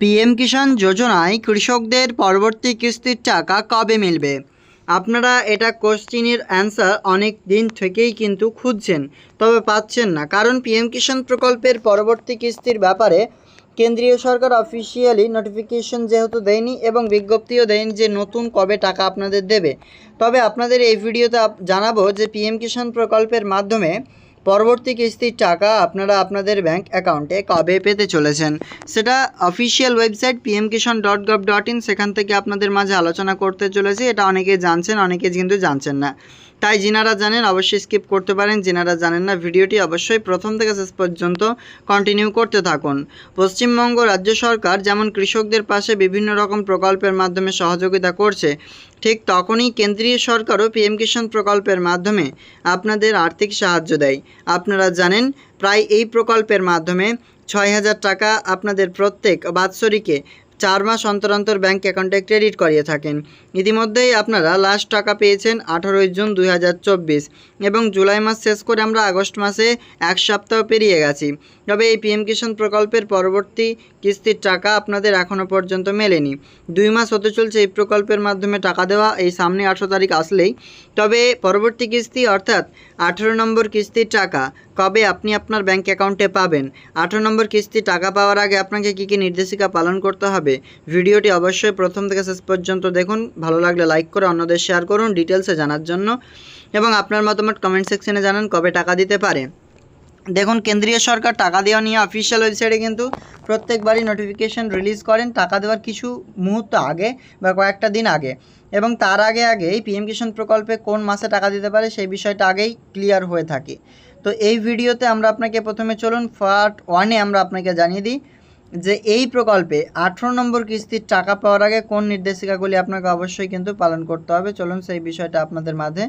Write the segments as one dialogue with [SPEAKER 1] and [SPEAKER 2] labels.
[SPEAKER 1] PM কিষাণ যোজনায় কৃষকদের পরবর্তী কিস্তির টাকা কবে মিলবে? আপনারা এটা কোশ্চিনের অ্যান্সার অনেক দিন থেকেই কিন্তু খুঁজছেন, তবে পাচ্ছেন না। কারণ পিএম কিষাণ প্রকল্পের পরবর্তী কিস্তির ব্যাপারে কেন্দ্রীয় সরকার অফিসিয়ালি নোটিফিকেশন যেহেতু দেয়নি এবং বিজ্ঞপ্তিও দেয়নি যে নতুন কবে টাকা আপনাদের দেবে। তবে আপনাদের এই ভিডিওতে জানাব যে পিএম কিষাণ প্রকল্পের মাধ্যমে পরবর্তী কিস্তির টাকা আপনারা আপনাদের ব্যাংক অ্যাকাউন্টে কবে পেতে চলেছেন? সেটা official website PM Kisan dot gov dot in সেখান থেকে আপনাদের মাঝে আলোচনা করতে চলেছি। এটা অনেকে জানছেন অনেকে কিন্তু জানছেন না। তাই যিনারা জানেন অবশ্যই স্কিপ করতে পারেন, যিনারা জানেন না ভিডিওটি অবশ্যই প্রথম থেকে শেষ পর্যন্ত কন্টিনিউ করতে থাকুন। পশ্চিমবঙ্গ রাজ্য সরকার যেমন কৃষকদের পাশে বিভিন্ন রকম প্রকল্পের মাধ্যমে সহযোগিতা করছে, ঠিক তখনই কেন্দ্রীয় সরকারও পিএম কিষাণ প্রকল্পের মাধ্যমে আপনাদের আর্থিক সাহায্য দেয়। আপনারা জানেন, প্রায় এই প্রকল্পের মাধ্যমে ছয় হাজার টাকা আপনাদের প্রত্যেক বাৎসরিকে চার মাস অন্তর অন্তর ব্যাঙ্ক অ্যাকাউন্টে ক্রেডিট করিয়ে থাকেন। ইতিমধ্যেই আপনারা লাস্ট টাকা পেয়েছেন আঠারোই জুন দুই হাজার চব্বিশ এবং জুলাই মাস শেষ করে আমরা আগস্ট মাসে এক সপ্তাহ পেরিয়ে গেছি। তবে এই পিএম কিষাণ প্রকল্পের পরবর্তী কিস্তির টাকা আপনাদের এখনও পর্যন্ত মেলেনি। দুই মাস হতে চলছে এই প্রকল্পের মাধ্যমে টাকা দেওয়া এই সামনে আঠেরো তারিখ আসলেই। তবে পরবর্তী কিস্তি অর্থাৎ আঠেরো নম্বর কিস্তির টাকা কবে আপনি আপনার ব্যাঙ্ক অ্যাকাউন্টে পাবেন? আঠেরো নম্বর কিস্তি, টাকা পাওয়ার আগে আপনাকে কী কী নির্দেশিকা পালন করতে হবে? ভিডিওটি অবশ্যই প্রথম থেকে শেষ পর্যন্ত দেখুন। ভালো লাগলে লাইক করে অন্যদের শেয়ার করুন ডিটেলসে জানার জন্য। এবং আপনার মতামত কমেন্ট সেকশনে জানান কবে টাকা দিতে পারে। দেখুন, কেন্দ্রীয় সরকার টাকা দেওয়া নিয়ে অফিসিয়াল ওয়েবসাইটে কিন্তু প্রত্যেকবারই নোটিফিকেশন রিলিজ করেন টাকা দেওয়ার কিছু মুহূর্ত আগে বা কয়েকটা দিন আগে। এবং তার আগে আগেই পিএম কিষাণ প্রকল্পে কোন মাসে টাকা দিতে পারে সেই বিষয়টা আগেই ক্লিয়ার হয়ে থাকে। তো এই ভিডিওতে আমরা আপনাকে প্রথমে চলুন পার্ট ওয়ানে আমরা আপনাকে জানিয়ে দিই যে এই প্রকল্পে আঠেরো নম্বর কিস্তির টাকা পাওয়ার আগে কোন নির্দেশিকাগুলি আপনাকে অবশ্যই কিন্তু পালন করতে হবে। চলুন সেই বিষয়টা আপনাদের মাঝে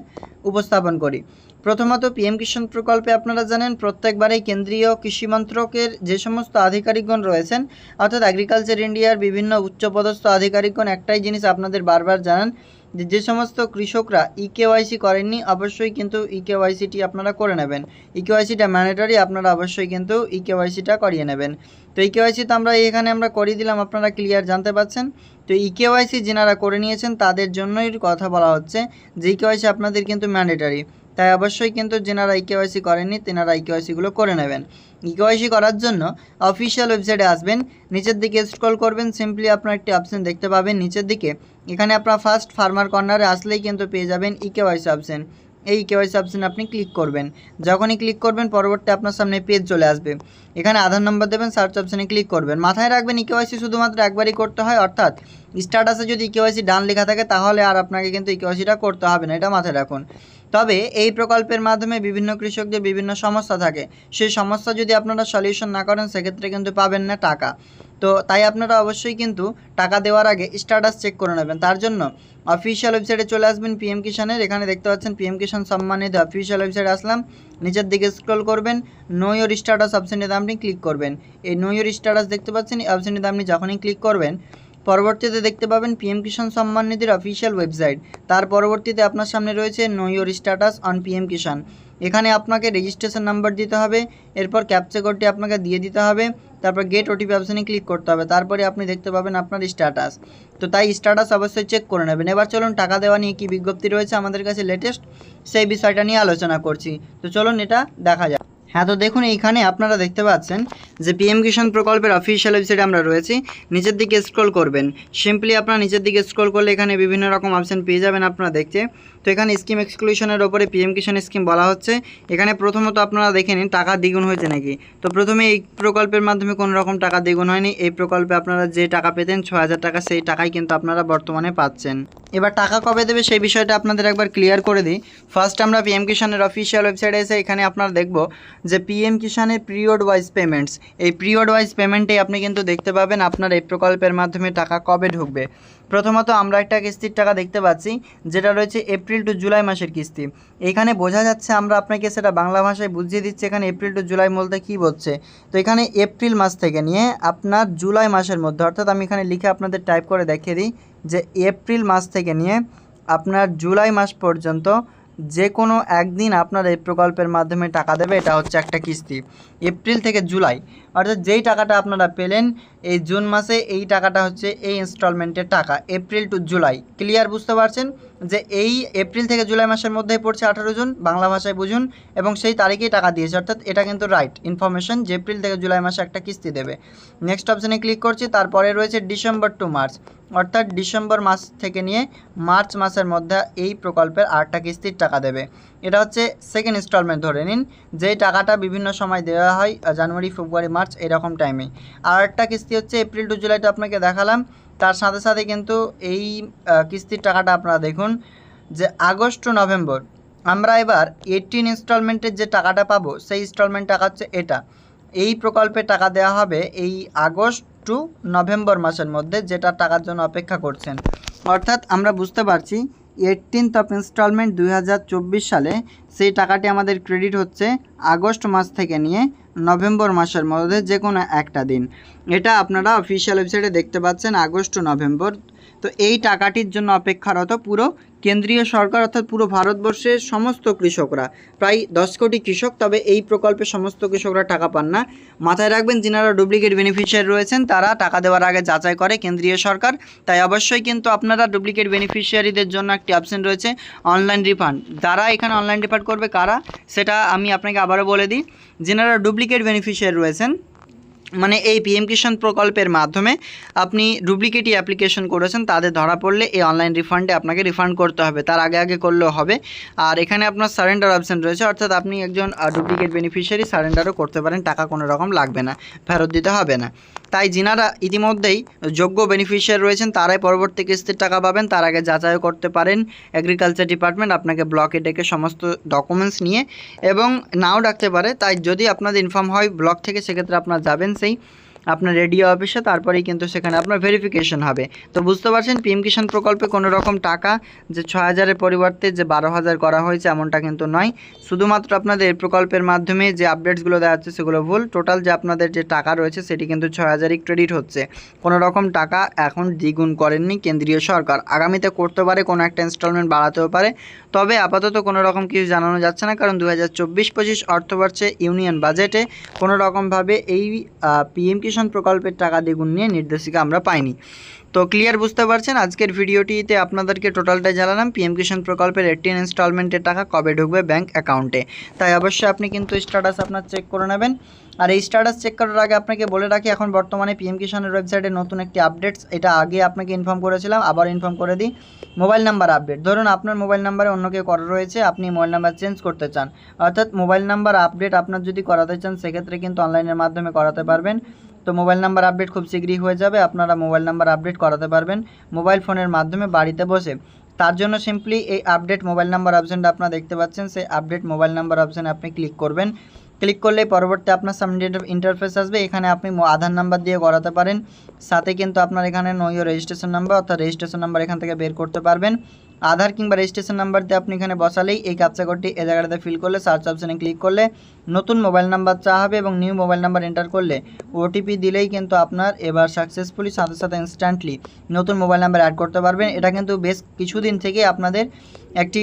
[SPEAKER 1] উপস্থাপন করি। প্রথমত পিএম কিষাণ প্রকল্পে আপনারা জানেন, প্রত্যেকবারেই কেন্দ্রীয় কৃষি মন্ত্রকের যে সমস্ত আধিকারিকগণ রয়েছেন, অর্থাৎ এগ্রিকালচার ইন্ডিয়ার বিভিন্ন উচ্চপদস্থ আধিকারিকগণ, একটাই জিনিস আপনাদের বারবার জানান যে যে সমস্ত কৃষকরা ই কেওয়াইসি করেননি, অবশ্যই কিন্তু ই কেওয়াইসিটি আপনারা করে নেবেন। ই কেওয়াইসিটা ম্যান্ডেটরি আপনারা অবশ্যই কিন্তু ই কেওয়াইসিটা করিয়ে নেবেন। তো ই কেওয়াইসি তো আমরা এখানে আমরা করিয়ে দিলাম, আপনারা ক্লিয়ার জানতে পারছেন? তো ই কেওয়াইসি যেনারা করে নিয়েছেন, তাদের জন্যই কথা বলা হচ্ছে যে ই কেওয়াইসি আপনাদের কিন্তু ম্যান্ডেটরি তাই অবশ্যই কিন্তু যেনারা ই কেওয়াইসি করেননি, তেনারা ই কেওয়াইসিগুলো করে নেবেন। ই কেওয়াইসি করার জন্য অফিসিয়াল ওয়েবসাইটে আসবেন, নিচের দিকে স্ক্রল করবেন সিম্পলি আপনার একটি অপশন দেখতে পাবেন, নিচের দিকে। এখানে আপনার ফার্স্ট ফার্মার কর্নারে আসলেই কিন্তু পেয়ে যাবেন ই কেওয়াইসি অপশন এই কেওয়াইসি অপশন আপনি ক্লিক করবেন। যখনই ক্লিক করবেন, পরবর্তী আপনার সামনে পেজ চলে আসবে। এখানে আধার নম্বর দেবেন সার্চ অপশনে ক্লিক করবেন। মাথায় রাখবেন ই কেওয়াইসি শুধুমাত্র একবারই করতে হয়, অর্থাৎ স্ট্যাটাসে যদি কেওয়াইসি ডান লেখা থাকে, তাহলে আর আপনাকে কিন্তু ই কেওয়াইসিটা করতে হবে না, এটা মাথায় রাখুন। তবে এই প্রকল্পের মাধ্যমে বিভিন্ন কৃষকদের বিভিন্ন সমস্যা থাকে। সেই সমস্যা যদি আপনারা সলিউশন না করেন, সেক্ষেত্রে কিন্তু পাবেন না টাকা। তো তাই আপনারা অবশ্যই কিন্তু টাকা দেওয়ার আগে স্ট্যাটাস চেক করে নেবেন। তার জন্য অফিসিয়াল ওয়েবসাইটে চলে আসবেন পিএম কিষানের এখানে দেখতে পাচ্ছেন পিএম কিষান সম্মানিত অফিসিয়াল ওয়েবসাইটে আসলাম। নিচের দিকে স্ক্রল করবেন নো ইয়োর স্ট্যাটাস অপশানটিতে আপনি ক্লিক করবেন। এই নো ইয়োর স্ট্যাটাস দেখতে পাচ্ছেন, এই অপশানটিতে আপনি যখনই ক্লিক করবেন, পরবর্তীতে দেখতে পাবেন PM Kisan Samman নিধির official website তার পরবর্তীতে আপনার সামনে রয়েছে know your status on PM Kisan এখানে আপনাকে রেজিস্ট্রেশন নাম্বার দিতে হবে, এরপর ক্যাপচা কোডটি আপনাকে দিয়ে দিতে হবে, তারপর গেট ওটিপি অপশানে ক্লিক করতে হবে, তারপরে আপনি দেখতে পাবেন আপনার স্ট্যাটাস তো তাই স্ট্যাটাস অবশ্যই চেক করে নেবেন। এবার চলুন টাকা দেওয়া নিয়ে কী বিজ্ঞপ্তি রয়েছে আমাদের কাছে লেটেস্ট সেই বিষয়টা নিয়ে আলোচনা করছি। তো চলুন এটা দেখা যাক। হ্যাঁ তো দেখুন, এইখানে আপনারা দেখতে পাচ্ছেন যে পিএম কিষাণ প্রকল্পের অফিসিয়াল ওয়েবসাইটে আমরা রয়েছি। নিচের দিকে স্ক্রল করবেন। সিম্পলি আপনারা নিচের দিকে স্ক্রল করলে এখানে বিভিন্ন রকম অপশান পেয়ে যাবেন আপনারা দেখতে। তো এখানে স্কিম এক্সক্লুশনের ওপরে পিএম কিষাণ স্কিম বলা হচ্ছে। এখানে প্রথমত আপনারা দেখে নিন, টাকা দ্বিগুণ হয়েছে নাকি? তো প্রথমে এই প্রকল্পের মাধ্যমে কোনো রকম টাকা দ্বিগুণ হয়নি। এই প্রকল্পে আপনারা যে টাকা পেতেন ছ টাকা, সেই টাকাই কিন্তু আপনারা বর্তমানে পাচ্ছেন। এবার টাকা কবে দেবে সেই বিষয়টা আপনাদের একবার ক্লিয়ার করে দিই। ফার্স্ট আমরা পিএম কিষানের অফিসিয়াল ওয়েবসাইটে এসে এখানে আপনারা দেখব যে পিএম কিষানের পিরিয়ড ওয়াইজ পেমেন্টস এই পিরিয়ড ওয়াইজ পেমেন্টেই আপনি কিন্তু দেখতে পাবেন আপনার এই প্রকল্পের মাধ্যমে টাকা কবে ঢুকবে। প্রথমত আমরা একটা কিস্তির টাকা দেখতে পাচ্ছি, যেটা রয়েছে এপ্রিল টু জুলাই মাসের কিস্তি। এখানে বোঝা যাচ্ছে আমরা আপনাকে সেটা বাংলা ভাষায় বুঝিয়ে দিচ্ছি, এখানে এপ্রিল টু জুলাই বলতে কী বলছে তো এখানে এপ্রিল মাস থেকে নিয়ে আপনার জুলাই মাসের মধ্যে, অর্থাৎ আমি এখানে লিখে আপনাদের টাইপ করে দেখিয়ে দিই, যে এপ্রিল মাস থেকে নিয়ে আপনার জুলাই মাস পর্যন্ত যে কোনো একদিন আপনার এই প্রকল্পের মাধ্যমে টাকা দেবে, এটা হচ্ছে একটা কিস্তি। এপ্রিল থেকে জুলাই। অর্থাৎ যেই টাকাটা আপনারা পেলেন, এই জুন মাসে এই টাকাটা হচ্ছে এই ইনস্টলমেন্টের টাকা। April two July. ক্লিয়ার বুঝতে পারছেন? যে এই এপ্রিল থেকে জুলাই মাসের মধ্যেই পড়ছে আঠারো জুন বাংলা ভাষায় বুঝুন এবং সেই তারিখেই টাকা দিয়েছে। অর্থাৎ এটা কিন্তু রাইট ইনফরমেশন যে এপ্রিল থেকে জুলাই মাসে একটা কিস্তি দেবে। নেক্সট অপশানে ক্লিক করছি, তারপরে রয়েছে ডিসেম্বর টু মার্চ অর্থাৎ ডিসেম্বর মাস থেকে নিয়ে মার্চ মাসের মধ্যে এই প্রকল্পের আটটা কিস্তির টাকা দেবে। এটা হচ্ছে সেকেন্ড ইনস্টলমেন্ট ধরে নিন, যেই টাকাটা বিভিন্ন সময় দেওয়া হয় জানুয়ারি, ফেব্রুয়ারি, মার্চ, এরকম টাইমে আর একটা কিস্তি হচ্ছে এপ্রিল টু জুলাইটা আপনাকে দেখালাম। তার সাথে সাথে কিন্তু এই কিস্তির টাকাটা আপনারা দেখুন যে আগস্ট টু নভেম্বর আমরা এবার এইটিন ইনস্টলমেন্টের যে টাকাটা পাবো, সেই ইনস্টলমেন্ট টাকা হচ্ছে এটা। এই প্রকল্পে টাকা দেওয়া হবে এই আগস্ট টু নভেম্বর মাসের মধ্যে যেটা টাকার জন্য অপেক্ষা করছেন। অর্থাৎ আমরা বুঝতে পারছি এইটিনথ অফ ইনস্টলমেন্ট দু হাজার চব্বিশ সালে সেই টাকাটি আমাদের ক্রেডিট হচ্ছে আগস্ট মাস থেকে নিয়ে নভেম্বর মাসের মধ্যে যে কোনো একটা দিন। এটা আপনারা অফিসিয়াল ওয়েবসাইটে দেখতে পাচ্ছেন, আগস্ট টু নভেম্বর। তো এই টাকাটির জন্য অপেক্ষারত পুরো কেন্দ্রীয় সরকার অর্থাৎ পুরো ভারতবর্ষের সমস্ত কৃষকরা, প্রায় দশ কোটি কৃষক, তবে এই প্রকল্পে সমস্ত কৃষকরা টাকা পান না। মাথায় রাখবেন, যিনারা ডুপ্লিকেট বেনিফিশিয়ারি রয়েছেন, তারা টাকা দেওয়ার আগে যাচাই করে কেন্দ্রীয় সরকার। তাই অবশ্যই কিন্তু আপনারা ডুপ্লিকেট বেনিফিশিয়ারিদের জন্য একটি অপশন রয়েছে অনলাইন রিফান্ড যারা এখানে অনলাইন রিফান্ড করবে, কারা? সেটা আমি আপনাকে আবারও বলে দিই। যিনারা ডুপ্লিকেট বেনিফিশিয়ারি রয়েছেন মানে এই পিএম কিষাণ প্রকল্পের মাধ্যমে আপনি ডুপ্লিকেটই অ্যাপ্লিকেশন করেছেন তাদের ধরা পড়লে এই অনলাইন রিফান্ডে আপনাকে রিফান্ড করতে হবে। তার আগে আগে করলেও হবে। আর এখানে আপনার সারেন্ডার অপশান রয়েছে, অর্থাৎ আপনি একজন ডুপ্লিকেট বেনিফিশিয়ারি সারেন্ডারও করতে পারেন, টাকা কোনো রকম লাগবে না, ফেরত দিতে হবে না। তাই যিনারা ইতিমধ্যেই যোগ্য বেনিফিশিয়ারি রয়েছেন, তারাই পরবর্তী কিস্তির টাকা পাবেন, তার আগে যাচাইও করতে পারেন। এগ্রিকালচার ডিপার্টমেন্ট আপনাকে ব্লকে ডেকে সমস্ত ডকুমেন্টস নিয়ে এবং নাও ডাকতে পারে। তাই যদি আপনাদের ইনফর্ম হয় ব্লক থেকে সেক্ষেত্রে আপনারা যাবেন সেই আপনার রেডিও অফিসে, তারপরেই কিন্তু সেখানে আপনার ভেরিফিকেশন হবে। তো বুঝতে পারছেন, পিএম কিষাণ প্রকল্পে কোনো রকম টাকা যে ছ হাজারের পরিবর্তে যে বারো হাজার করা হয়েছে এমনটা কিন্তু নয়। শুধুমাত্র আপনাদের এই প্রকল্পের মাধ্যমে যে আপডেটসগুলো দেওয়া হচ্ছে সেগুলো ভুল। টোটাল যে আপনাদের যে টাকা রয়েছে, সেটি কিন্তু ছ হাজারই ক্রেডিট হচ্ছে। কোনো রকম টাকা এখন দ্বিগুণ করেননি কেন্দ্রীয় সরকার। আগামীতে করতে পারে, কোনো একটা ইনস্টলমেন্ট বাড়াতেও পারে। তবে আপাতত কোনো রকম কিছু জানানো যাচ্ছে না, কারণ দু হাজার চব্বিশ পঁচিশ অর্থবর্ষে ইউনিয়ন বাজেটে কোনো রকমভাবে এই পিএম কিষাণ প্রকল্পের টাকা দ্বিগুণ নিয়ে নির্দেশিকা আমরা পাইনি। তো ক্লিয়ার বুঝতে পারছেন? আজকের ভিডিওটিতে আপনাদেরকে টোটালটাই জানালাম পিএম কিষাণ প্রকল্পের এইটিন ইনস্টলমেন্টের টাকা কবে ঢুকবে ব্যাংক অ্যাকাউন্টে তাই অবশ্যই আপনি কিন্তু স্ট্যাটাস আপনার চেক করে নেবেন। আর এই স্ট্যাটাস চেক করার আগে আপনাকে বলে রাখি, এখন বর্তমানে পিএম কিষাণের ওয়েবসাইটে নতুন একটি আপডেটস এটা আগে আপনাকে ইনফর্ম করেছিলাম, আবার ইনফর্ম করে দিই। মোবাইল নাম্বার আপডেট ধরুন আপনার মোবাইল নাম্বারে অন্য কেউ করা রয়েছে, আপনি মোবাইল নাম্বার চেঞ্জ করতে চান। অর্থাৎ মোবাইল নাম্বার আপডেট আপনার যদি করাতে চান, সেক্ষেত্রে কিন্তু অনলাইনের মাধ্যমে করাতে পারবেন। তো মোবাইল নাম্বার আপডেট খুব শীঘ্রই হয়ে যাবে, আপনারা মোবাইল নাম্বার আপডেট করাতে পারবেন মোবাইল ফোনের মাধ্যমে বাড়িতে বসে। তার জন্য সিম্পলি এই আপডেট মোবাইল নাম্বার অপশানটা আপনারা দেখতে পাচ্ছেন। সেই আপডেট মোবাইল নাম্বার অপশানে আপনি ক্লিক করবেন। ক্লিক করলে পরবর্তী আপনার সামনে ইন্টারফেস আসবে, এখানে আপনি আধার নাম্বার দিয়ে করাতে পারেন। সাথে কিন্তু আপনার এখানে নইও রেজিস্ট্রেশন নাম্বার অর্থাৎ রেজিস্ট্রেশন নাম্বার এখান থেকে বের করতে পারবেন। আধার কিংবা রেজিস্ট্রেশন নাম্বার দিয়ে আপনি এখানে বসালেই এই ক্যাপচা কোডটি এই জায়গাটাতে ফিল করলে সার্চ অপশানে ক্লিক করলে নতুন মোবাইল নাম্বার চাওয়া হবে এবং নিউ মোবাইল নাম্বার এন্টার করলে ওটিপি দিলেই কিন্তু আপনার এবার সাকসেসফুলি সাথে সাথে ইনস্ট্যান্টলি নতুন মোবাইল নাম্বার অ্যাড করতে পারবেন। এটা কিন্তু বেশ কিছুদিন থেকে আপনাদের একটি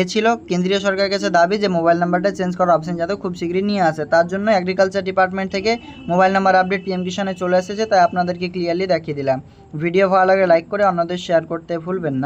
[SPEAKER 1] এ ছিল। কেন্দ্রীয় সরকারের কাছে দাবি যে মোবাইল নাম্বারটা চেঞ্জ করার অপশন যাতে খুব শীঘ্রই নিয়ে আসে। তার জন্য এগ্রিকালচার ডিপার্টমেন্ট থেকে মোবাইল নাম্বার আপডেট পিএম কিষানে চলে এসেছে, তাই আপনাদেরকে ক্লিয়ারলি দেখিয়ে দিলাম। ভিডিও ভালো লাগে লাইক করে অন্যদের শেয়ার করতে ভুলবেন না।